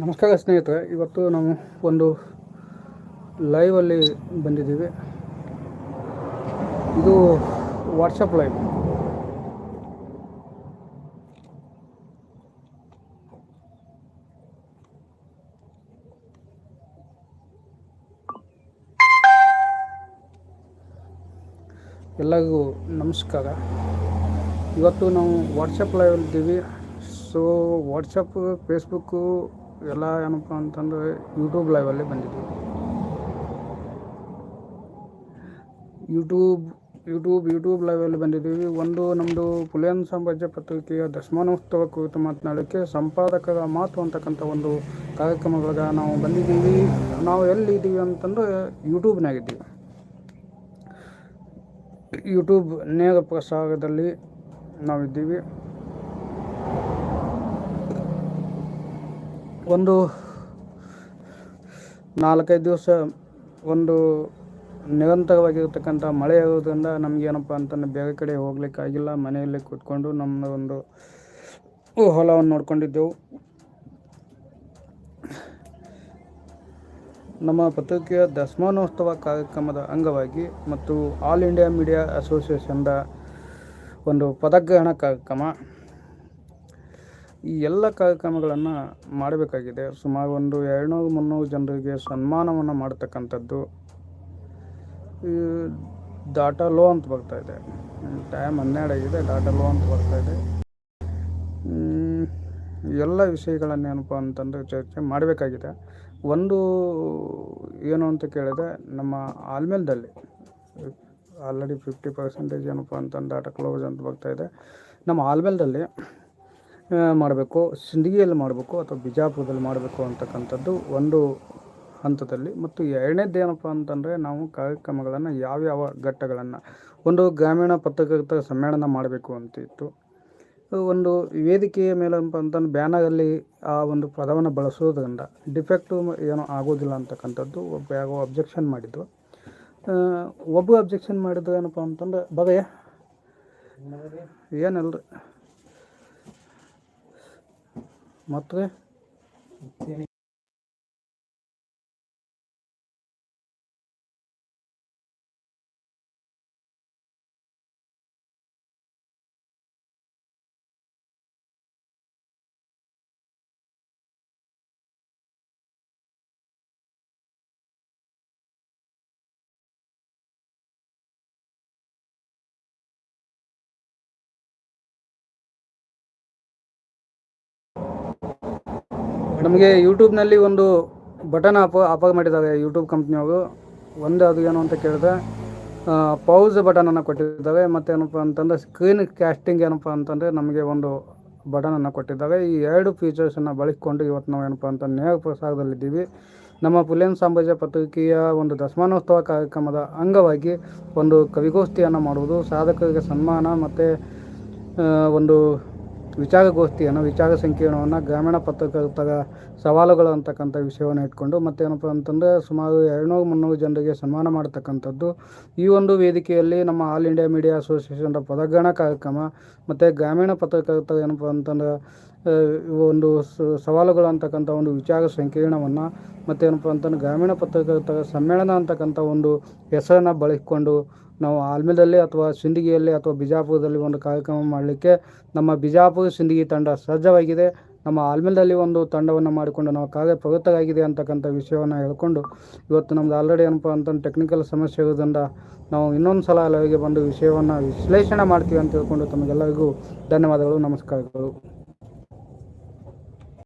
ನಮಸ್ಕಾರ ಸ್ನೇಹಿತರೆ, ಇವತ್ತು ನಾವು ಒಂದು ಲೈವಲ್ಲಿ ಬಂದಿದ್ದೀವಿ. ಇದು ವಾಟ್ಸಪ್ ಲೈವ್ ಎಲ್ಲರಿಗೂ ನಮಸ್ಕಾರ. ಇವತ್ತು ನಾವು ವಾಟ್ಸಪ್ ಲೈವ್ ಇದ್ದೀವಿ. ಸೊ ವಾಟ್ಸಪ್ ಫೇಸ್ಬುಕ್ಕು ಎಲ್ಲ ಏನಪ್ಪ ಅಂತಂದರೆ ಯೂಟ್ಯೂಬ್ ಲೈವಲ್ಲಿ ಬಂದಿದ್ದೀವಿ ಯೂಟ್ಯೂಬ್ ಯೂಟ್ಯೂಬ್ ಯೂಟ್ಯೂಬ್ ಲೈವಲ್ಲಿ ಬಂದಿದ್ದೀವಿ ಒಂದು ನಮ್ಮದು ಪುಲಿಯನ್ ಸಾಮ್ರಾಜ್ಯ ಪತ್ರಿಕೆಯ ದಶಮಾನೋತ್ಸವ ಕುರಿತು ಮಾತನಾಡೋಕ್ಕೆ ಸಂಪಾದಕರ ಮಾತು ಅಂತಕ್ಕಂಥ ಒಂದು ಕಾರ್ಯಕ್ರಮಗಳಿಗೆ ನಾವು ಬಂದಿದ್ದೀವಿ. ನಾವು ಎಲ್ಲಿದ್ದೀವಿ ಅಂತಂದರೆ ಯೂಟ್ಯೂಬ್ನಾಗಿದ್ದೀವಿ ಯೂಟ್ಯೂಬ್ ನೇರ ಪ್ರಸಾರದಲ್ಲಿ ನಾವಿದ್ದೀವಿ ಒಂದು ನಾಲ್ಕೈದು ದಿವಸ ಒಂದು ನಿರಂತರವಾಗಿರ್ತಕ್ಕಂಥ ಮಳೆ ಇರೋದ್ರಿಂದ ನಮಗೇನಪ್ಪ ಅಂತಂದ್ರೆ ಬೇರೆ ಕಡೆ ಹೋಗ್ಲಿಕ್ಕಾಗಿಲ್ಲ ಮನೆಯಲ್ಲೇ ಕೂತ್ಕೊಂಡು ನಮ್ಮ ಒಂದು ಹೊಲವನ್ನು ನೋಡ್ಕೊಂಡಿದ್ದೆವು. ನಮ್ಮ ಪತ್ರಿಕೆಯ ದಶಮಾನೋತ್ಸವ ಕಾರ್ಯಕ್ರಮದ ಅಂಗವಾಗಿ ಮತ್ತು ಆಲ್ ಇಂಡಿಯಾ ಮೀಡಿಯಾ ಅಸೋಸಿಯೇಷನ್ದ ಒಂದು ಪದಗ್ರಹಣ ಕಾರ್ಯಕ್ರಮ. ಈ ಎಲ್ಲ ಕಾರ್ಯಕ್ರಮಗಳನ್ನು ಮಾಡಬೇಕಾಗಿದೆ. ಸುಮಾರು ಒಂದು ಎರಡುನೂರು, ಮುನ್ನೂರು ಜನರಿಗೆ ಸನ್ಮಾನವನ್ನು ಮಾಡ್ತಕ್ಕಂಥದ್ದು ಡಾಟಾ ಲೋ ಅಂತ ಬರ್ತಾ ಇದೆ. ಟೈಮ್ ಹನ್ನೆರಡು ಆಗಿದೆ, ಡಾಟಾ ಲೋ ಅಂತ ಬರ್ತಾ ಇದೆ. ಎಲ್ಲ ವಿಷಯಗಳನ್ನೇನಪ್ಪ ಅಂತಂದರೆ ಚರ್ಚೆ ಮಾಡಬೇಕಾಗಿದೆ. ಒಂದು ಏನು ಅಂತ ಕೇಳಿದ್ರೆ, ನಮ್ಮ ಆಲ್ಮೇಲ್ದಲ್ಲಿ ಆಲ್ರೆಡಿ ಫಿಫ್ಟಿ ಪರ್ಸೆಂಟೇಜ್ ಏನಪ್ಪ ಅಂತಂದು ಡಾಟಾ ಕ್ಲೋಸ್ ಅಂತ ಬರ್ತಾ ಇದೆ. ನಮ್ಮ ಆಲ್ಮೇಲ್ದಲ್ಲಿ ಮಾಡಬೇಕು. ಸಿಂದಗಿಯಲ್ಲಿ ಮಾಡಬೇಕು ಅಥವಾ ಬಿಜಾಪುರದಲ್ಲಿ ಮಾಡಬೇಕು ಅಂತಕ್ಕಂಥದ್ದು ಒಂದು ಹಂತದಲ್ಲಿ. ಮತ್ತು ಎರಡನೇದು ಏನಪ್ಪ ಅಂತಂದರೆ ನಾವು ಕಾರ್ಯಕ್ರಮಗಳನ್ನು ಯಾವ್ಯಾವ ಘಟ್ಟಗಳನ್ನು, ಒಂದು ಗ್ರಾಮೀಣ ಪತ್ರಕರ್ತರ ಸಮ್ಮೇಳನ ಮಾಡಬೇಕು ಅಂತ ಇತ್ತು. ಒಂದು ವೇದಿಕೆಯ ಮೇಲಪ್ಪ ಅಂತಂದು ಬ್ಯಾನರಲ್ಲಿ ಆ ಒಂದು ಪದವನ್ನು ಬಳಸೋದ್ರಿಂದ ಡಿಫೆಕ್ಟು ಏನೋ ಆಗೋದಿಲ್ಲ ಅಂತಕ್ಕಂಥದ್ದು ಒಬ್ಬ ಯಾರೋ ಅಬ್ಜೆಕ್ಷನ್ ಮಾಡಿದ್ದು ಒಬ್ಬ ಅಬ್ಜೆಕ್ಷನ್ ಮಾಡಿದ್ದು ಏನಪ್ಪ ಅಂತಂದ್ರೆ ಬಗೆಯ ಏನಲ್ರಿ? ಮತ್ತು ನಮಗೆ ಯೂಟ್ಯೂಬ್ನಲ್ಲಿ ಒಂದು ಬಟನ್ ಆಪ್ ಆಫರ್ ಮಾಡಿದ್ದಾರೆ ಯೂಟ್ಯೂಬ್ ಕಂಪ್ನಿಯವರು ಒಂದು ಅದು ಏನು ಅಂತ ಕೇಳಿದ್ರೆ ಪೌಸ್ ಬಟನನ್ನು ಕೊಟ್ಟಿದ್ದಾವೆ. ಮತ್ತು ಏನಪ್ಪ ಅಂತಂದರೆ ಸ್ಕ್ರೀನ್ ಕ್ಯಾಸ್ಟಿಂಗ್ ಏನಪ್ಪ ಅಂತಂದರೆ ನಮಗೆ ಒಂದು ಬಟನನ್ನು ಕೊಟ್ಟಿದ್ದಾವೆ. ಈ ಎರಡು ಫೀಚರ್ಸನ್ನು ಬಳಸಿಕೊಂಡು ಇವತ್ತು ನಾವು ಏನಪ್ಪ ಅಂತ ನೇರ ಪ್ರಸಾರದಲ್ಲಿದ್ದೀವಿ. ನಮ್ಮ ಪುಲಿಯನ್ ಸಾಮ್ರಾಜ್ಯ ಪತ್ರಿಕೆಯ ಒಂದು ದಶಮಾನೋತ್ಸವ ಕಾರ್ಯಕ್ರಮದ ಅಂಗವಾಗಿ ಒಂದು ಕವಿಗೋಷ್ಠಿಯನ್ನು ಮಾಡುವುದು. ಸಾಧಕರಿಗೆ ಸನ್ಮಾನ, ಮತ್ತು ಒಂದು ವಿಚಾರಗೋಷ್ಠಿಯನ್ನು, ವಿಚಾರ ಸಂಕಿರಣವನ್ನು ಗ್ರಾಮೀಣ ಪತ್ರಕರ್ತರ ಸವಾಲುಗಳು ಅಂತಕ್ಕಂಥ ವಿಷಯವನ್ನು ಇಟ್ಕೊಂಡು ಮತ್ತೇನಪ್ಪ ಅಂತಂದರೆ ಸುಮಾರು ಎರಡುನೂರು, ಮುನ್ನೂರು ಜನರಿಗೆ ಸನ್ಮಾನ ಮಾಡತಕ್ಕಂಥದ್ದು. ಈ ಒಂದು ವೇದಿಕೆಯಲ್ಲಿ ನಮ್ಮ ಆಲ್ ಇಂಡಿಯಾ ಮೀಡಿಯಾ ಅಸೋಸಿಯೇಷನ್ ಪದಗ್ರಹಣ ಕಾರ್ಯಕ್ರಮ ಮತ್ತು ಗ್ರಾಮೀಣ ಪತ್ರಕರ್ತರ ಏನಪ್ಪ ಅಂತಂದ್ರೆ ಒಂದು ಸವಾಲುಗಳು ಅಂತಕ್ಕಂಥ ಒಂದು ವಿಚಾರ ಸಂಕಿರಣವನ್ನು ಮತ್ತೇನಪ್ಪ ಅಂತಂದ್ರೆ ಗ್ರಾಮೀಣ ಪತ್ರಕರ್ತರ ಸಮ್ಮೇಳನ ಅಂತಕ್ಕಂಥ ಒಂದು ಹೆಸರನ್ನು ಬಳಸಿಕೊಂಡು ನಾವು ಆಲ್ಮೇಲದಲ್ಲಿ ಅಥವಾ ಸಿಂದಗಿಯಲ್ಲಿ ಅಥವಾ ಬಿಜಾಪುರದಲ್ಲಿ ಒಂದು ಕಾರ್ಯಕ್ರಮ ಮಾಡಲಿಕ್ಕೆ ನಮ್ಮ ಬಿಜಾಪುರ ಸಿಂದಗಿ ತಂಡ ಸಜ್ಜವಾಗಿದೆ. ನಮ್ಮ ಆಲ್ಮೇಲದಲ್ಲಿ ಒಂದು ತಂಡವನ್ನು ಮಾಡಿಕೊಂಡು ನಾವು ಕಾರ್ಯ ಪ್ರವೃತ್ತರಾಗಿದೆ ಅಂತಕ್ಕಂಥ ವಿಷಯವನ್ನು ಹೇಳ್ಕೊಂಡು ಇವತ್ತು ನಮ್ದು ಆಲ್ರೆಡಿ ಏನಪ್ಪ ಅಂತಂದು ಟೆಕ್ನಿಕಲ್ ಸಮಸ್ಯೆ ಇರೋದ್ರಿಂದ ನಾವು ಇನ್ನೊಂದು ಸಲ ಅಲ್ಲಿಗೆ ಬಂದು ವಿಷಯವನ್ನು ವಿಶ್ಲೇಷಣೆ ಮಾಡ್ತೀವಿ ಅಂತ ಹೇಳ್ಕೊಂಡು ತಮಗೆಲ್ಲರಿಗೂ ಧನ್ಯವಾದಗಳು, ನಮಸ್ಕಾರಗಳು.